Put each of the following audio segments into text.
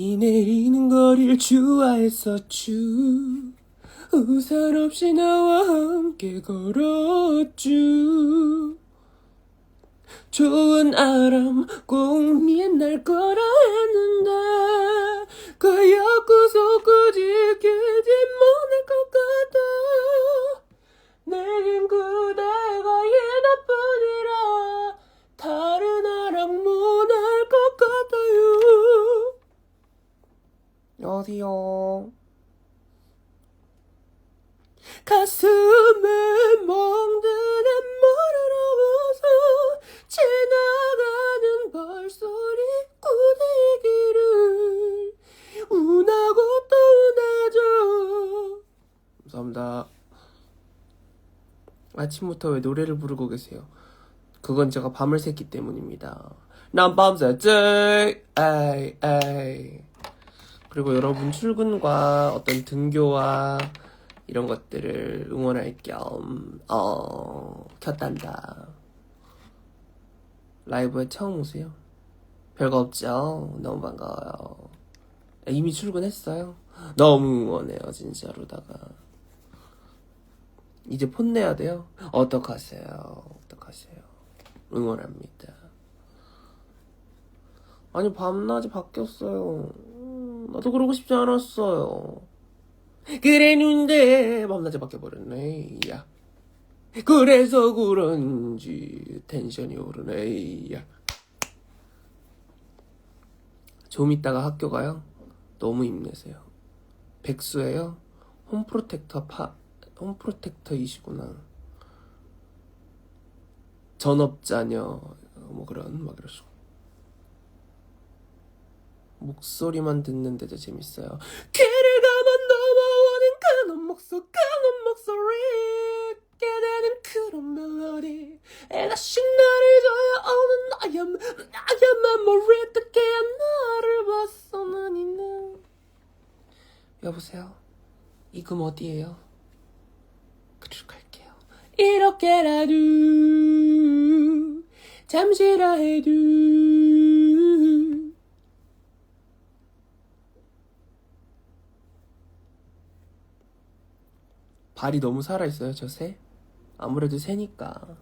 비 내리는 거리를 좋아했었죠 우산 없이 나와 함께 걸었죠 좋은 아람 꼭 맨날 거라 했는데 그 약속 굳이 기지 아침부터 왜 노래를 부르고 계세요? 그건 제가 밤을 샜기 때문입니다. 난 밤새지, 에이, 에이. 그리고 여러분 출근과 어떤 등교와 이런 것들을 응원할 겸, 어, 켰단다. 라이브에 처음 오세요? 별거 없죠? 너무 반가워요. 이미 출근했어요? 너무 응원해요, 진짜로다가. 이제 폰 내야 돼요? 어떡하세요? 어떡하세요? 응원합니다. 아니, 밤낮이 바뀌었어요. 음, 나도 그러고 싶지 않았어요. 그랬는데, 밤낮이 바뀌어버렸네, 야. 그래서 그런지 텐션이 오르네, 야. 좀 이따가 학교 가요? 너무 힘내세요. 백수예요? 홈프로텍터 파, 홈프로텍터이시구나. 전업자녀, 뭐 그런, 막 이러시고. 목소리만 듣는데 도 재밌어요. 길을 가만 넘어오는 그놈 목소, 그놈 목소리. 되는 그런 멜로디. 다시 나를 줘야 오는 나야, 나야 메모리. 어떻게 나를 봤어, 나니는. 여보세요? 이 금 어디에요? 이렇게라도 잠시라 해도 발이 너무 살아있어요, 저 새? 아무래도 새니까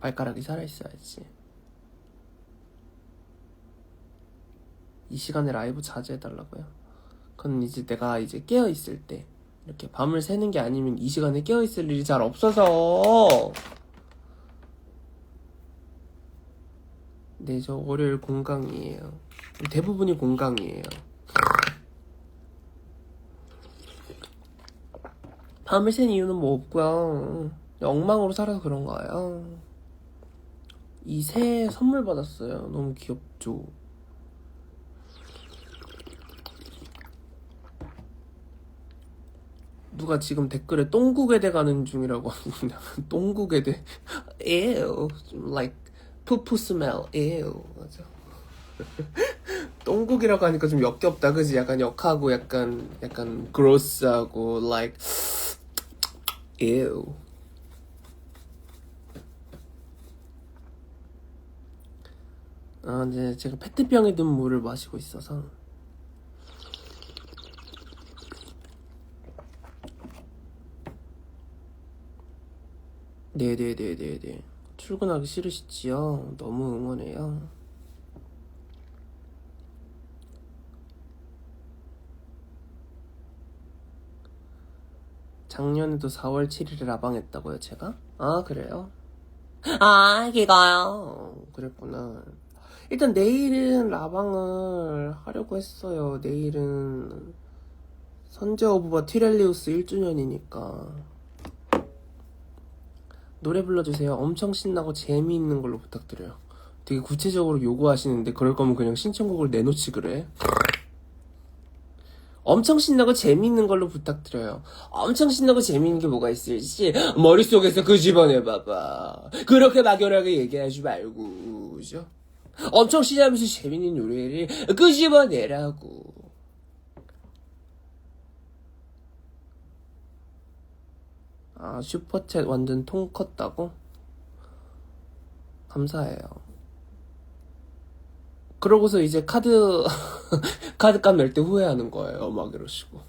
발가락이 살아있어야지. 이 시간에 라이브 자주 해달라고요? 그건 이제 내가 이제 깨어있을 때 이렇게 밤을 새는 게 아니면 이 시간에 깨어있을 일이 잘 없어서 네, 저 월요일 공강이에요. 대부분이 공강이에요. 밤을 샌 이유는 뭐 없고요. 엉망으로 살아서 그런 거예요. 이 새 선물 받았어요. 너무 귀엽죠? 누가 지금 댓글에 똥국에 대 가는 중이라고 하는데 똥국에대. ew like 푸푸 smell ew 맞아. 똥국이라고 하니까 좀 역겹다. 그지? 약간 역하고 약간 약간 gross하고 like ew 아 이제 제가 페트병에 든 물을 마시고 있어서 네네네네네. 출근하기 싫으시지요? 너무 응원해요. 작년에도 4월 7일에 라방했다고요, 제가? 아, 그래요? 아, 기가요. 그랬구나. 일단 내일은 라방을 하려고 했어요. 내일은 선제 오브바 티렐리우스 1주년이니까. 노래 불러주세요. 엄청 신나고 재미있는 걸로 부탁드려요. 되게 구체적으로 요구하시는데 그럴 거면 그냥 신청곡을 내놓지 그래. 엄청 신나고 재미있는 걸로 부탁드려요. 엄청 신나고 재미있는 게 뭐가 있을지 머릿속에서 그 집어내봐봐. 그렇게 막연하게 얘기하지 말고 그죠? 엄청 신나면서 재미있는 노래를 그 집어내라고. 아, 슈퍼챗 완전 통 컸다고? 감사해요. 그러고서 이제 카드 카드값 낼 때 후회하는 거예요. 막 이러시고.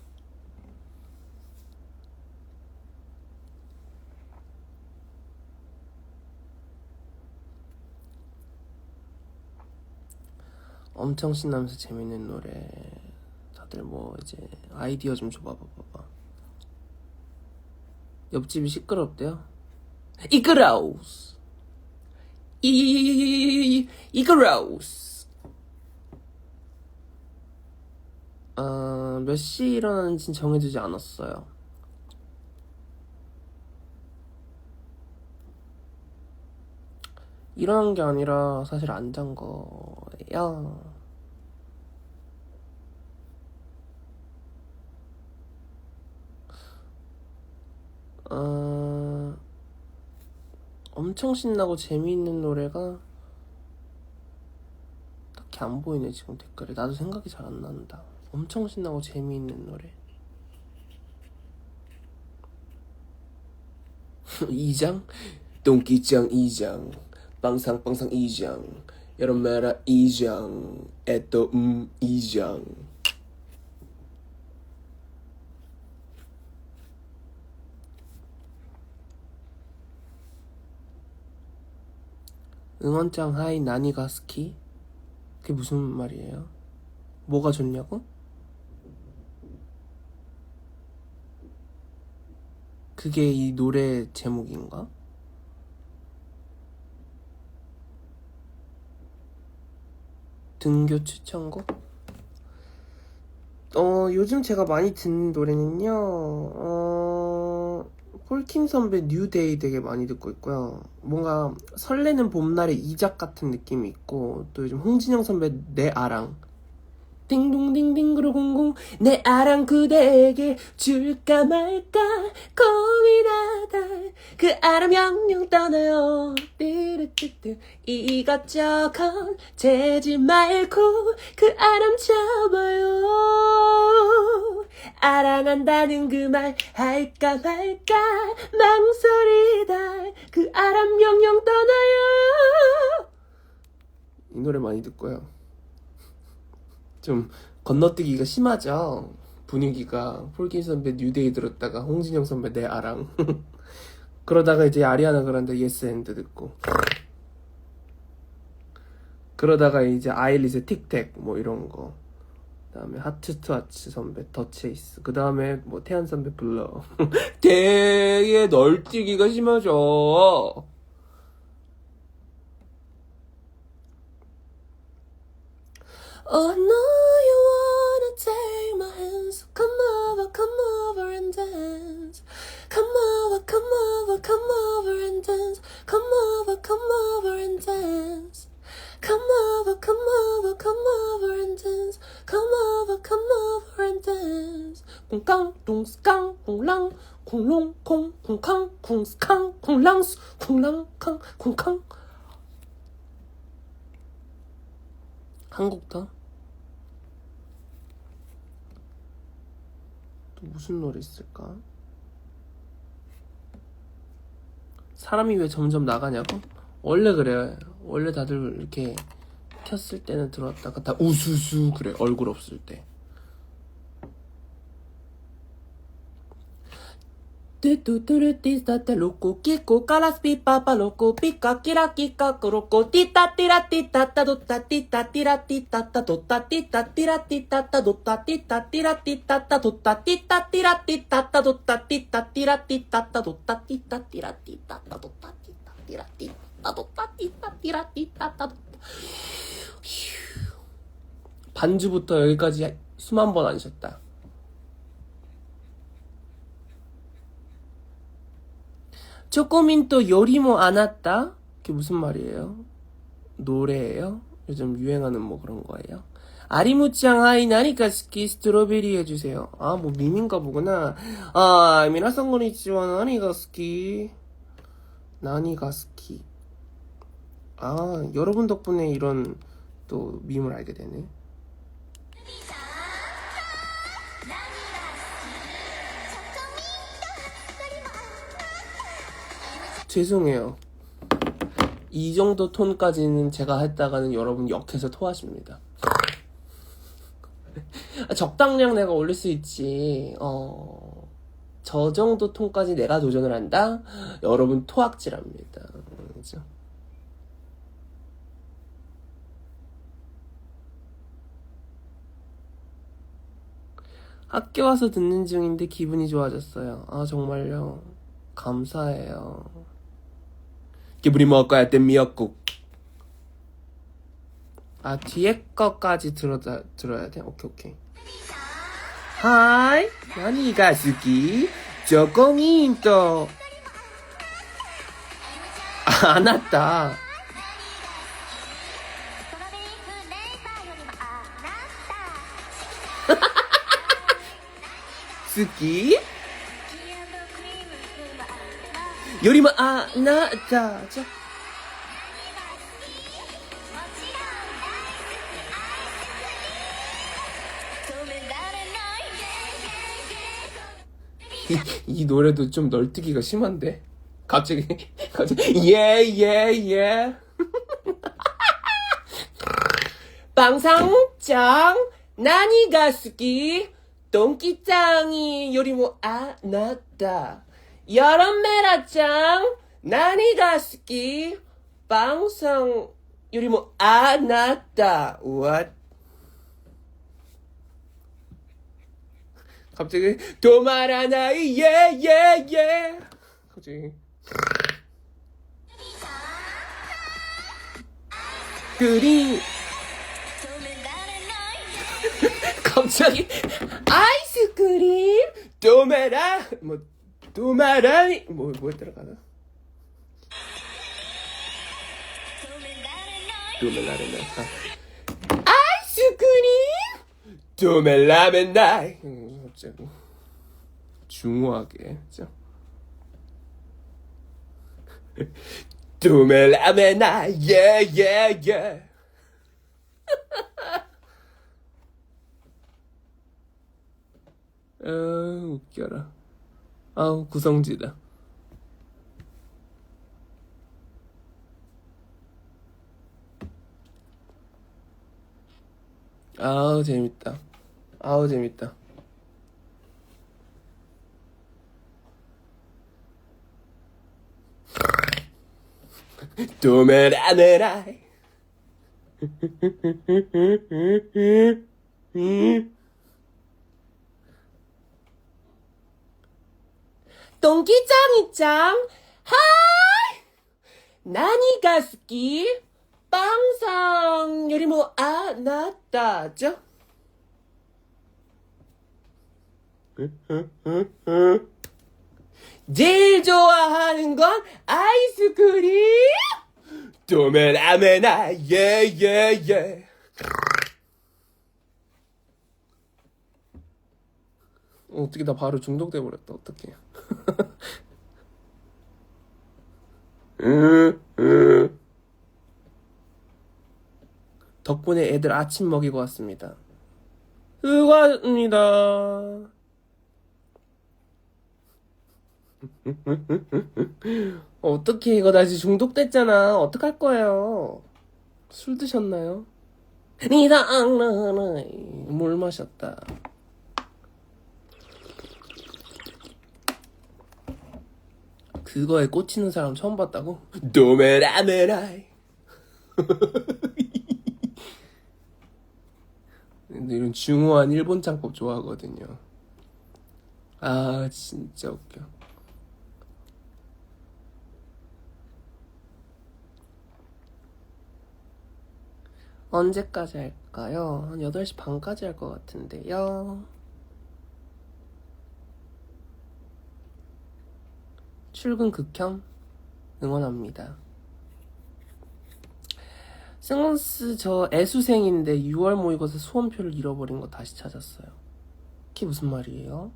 엄청 신나면서 재밌는 노래. 다들 뭐 이제 아이디어 좀 줘봐 봐봐. 옆집이 시끄럽대요. 이끄라우스. 이 이끄라우스. 어, 몇시 일어나는지 정해두지 않았어요. 일어난 게 아니라 사실 안 잔 거예요. 어, 엄청 신나고 재미있는 노래가 딱히 안 보이네 지금 댓글에. 나도 생각이 잘 안 난다. 엄청 신나고 재미있는 노래. 2장? 똥기장 2장. 빵상빵상 2장. 여름메라 2장 에또 음 2장 응원장 하이 나니가 스키? 그게 무슨 말이에요? 뭐가 좋냐고? 그게 이 노래 제목인가? 등교 추천곡? 어, 요즘 제가 많이 듣는 노래는요, 어, 폴킴 선배 뉴데이 되게 많이 듣고 있고요. 뭔가 설레는 봄날의 이작 같은 느낌이 있고, 또 요즘 홍진영 선배 내 아랑. 띵동띵띵 그러공공. 내 아랑 그대에게 줄까 말까. 고민하다. 그 아람 영영 떠나요. 띠르띠르 이것저것 재지 말고 그 아람 잡아요. 아랑한다는 그 말 할까 말까. 망설이다. 그 아람 영영 떠나요. 이 노래 많이 듣고요 좀 건너뛰기가 심하죠. 분위기가. 폴킴 선배 뉴데이 들었다가 홍진영 선배 내 아랑. 그러다가 이제 아리아나 그란데 예스 핸드 듣고. 그러다가 이제 아일릿의 틱택 뭐 이런 거. 그다음에 하트 투 하트 선배 더 체이스. 그다음에 뭐 태연 선배 불러. 되게 널뛰기가 심하죠. Oh, I know you wanna take my hand, so come over, come over and dance. Come over, come over, come over and dance. Come over, come over and dance. Come over, come over, come over and dance. Come over, come over and dance. 콩깡, 똥스깡, 콩랑, 콩롱, 콩, 콩캉, 콩스캉, 콩랑스, 콩랑캉, 콩캉. 한국다. 또 무슨 노래 있을까? 사람이 왜 점점 나가냐고? 원래 그래. 원래 다들 이렇게 켰을 때는 들어왔다가 다 우수수 그래. 얼굴 없을 때. 뚜뚜뚜르띠스타타 로꼬 끼꼬 까라스피 빠빠 로꼬 삐까 끼라 끼까 꾸로꼬 띠따 띠라 띠따따 도따 띠따 띠라 띠따따 도따 띠따 띠라 띠따따 도따 띠따 띠라 띠따따 도따 띠따 띠라 띠따따 도따 띠따 띠라 띠따따 도따 띠따 띠라 띠따따 도따 띠따 띠라 띠따 도따 띠따 띠라 띠따따 도따 반주부터 여기까지 수만 번 안 쉬었다. 초코민또 요리모 안 왔다? 그게 무슨 말이에요? 노래예요? 요즘 유행하는 뭐 그런 거예요? 아리무짱 하이 나니까 스키 스트로베리 해주세요. 아, 뭐 밈인가 보구나. 아, 미나상 고니치와 나니가 스키. 나니가 스키. 아, 여러분 덕분에 이런 또 밈을 알게 되네. 죄송해요. 이 정도 톤까지는 제가 했다가는 여러분 역해서 토하십니다. 아, 적당량 내가 올릴 수 있지. 어, 저 정도 톤까지 내가 도전을 한다? 여러분 토악질합니다. 그죠? 학교 와서 듣는 중인데 기분이 좋아졌어요. 아, 정말요. 감사해요. 기분이 먹을 거야 땐 미역국. 아 뒤에 거까지 들어 들어야 돼? 오케이 오케이. 하이 나니가 스키 저공인도 안았다. 스키 요리마 아나 자자. 이, 이 노래도 좀 널뛰기가 심한데? 갑자기 갑자기 예예예. 예, 예. 방상장 나니가 스키 동기짱이 요리모 아나다. 여름 메라짱 나니가 스키 방송 요리모 아나다. What? 갑자기 도마라나이 예예예. 예. 갑자기. 그리. 갑자기 아이스크림 도메라 뭐 도마라니 뭐, 뭐에 들어가나? 도메라메나 아. 아이스크림? 두멜라멘 나이 갑자기 중후하게 했죠. 두멜라멘 나이 예예예. 아 웃겨라. 아우 구성지다 아우 재밌다. 아우 재밌다. 도메라메라이 동기짱이짱. 하이! 나니가 스키 빵상 요리 뭐아 나다죠? 제일 좋아하는 건 아이스크림? 도메라메나 예예예 어떻게 나 바로 중독돼 버렸다 어떡해 덕분에 애들 아침 먹이고 왔습니다. 수고하셨습니다. 어떻게 이거 나 지금 중독됐잖아. 어떡할 거예요? 술 드셨나요? 니다앙나나이 물 마셨다. 그거에 꽂히는 사람 처음 봤다고? 도메라메라이 근데 이런 중후한 일본 창법 좋아하거든요. 아, 진짜 웃겨. 언제까지 할까요? 한 8시 반까지 할 것 같은데요. 출근 극혐 응원합니다. 승원스 저 애수생인데 6월 모의고사 수험표를 잃어버린 거 다시 찾았어요. 그게 무슨 말이에요?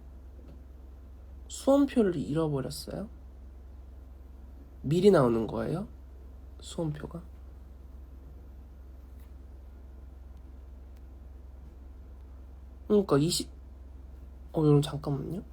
수험표를 잃어버렸어요? 미리 나오는 거예요? 수험표가? 그러니까 20... 어 여러분 잠깐만요.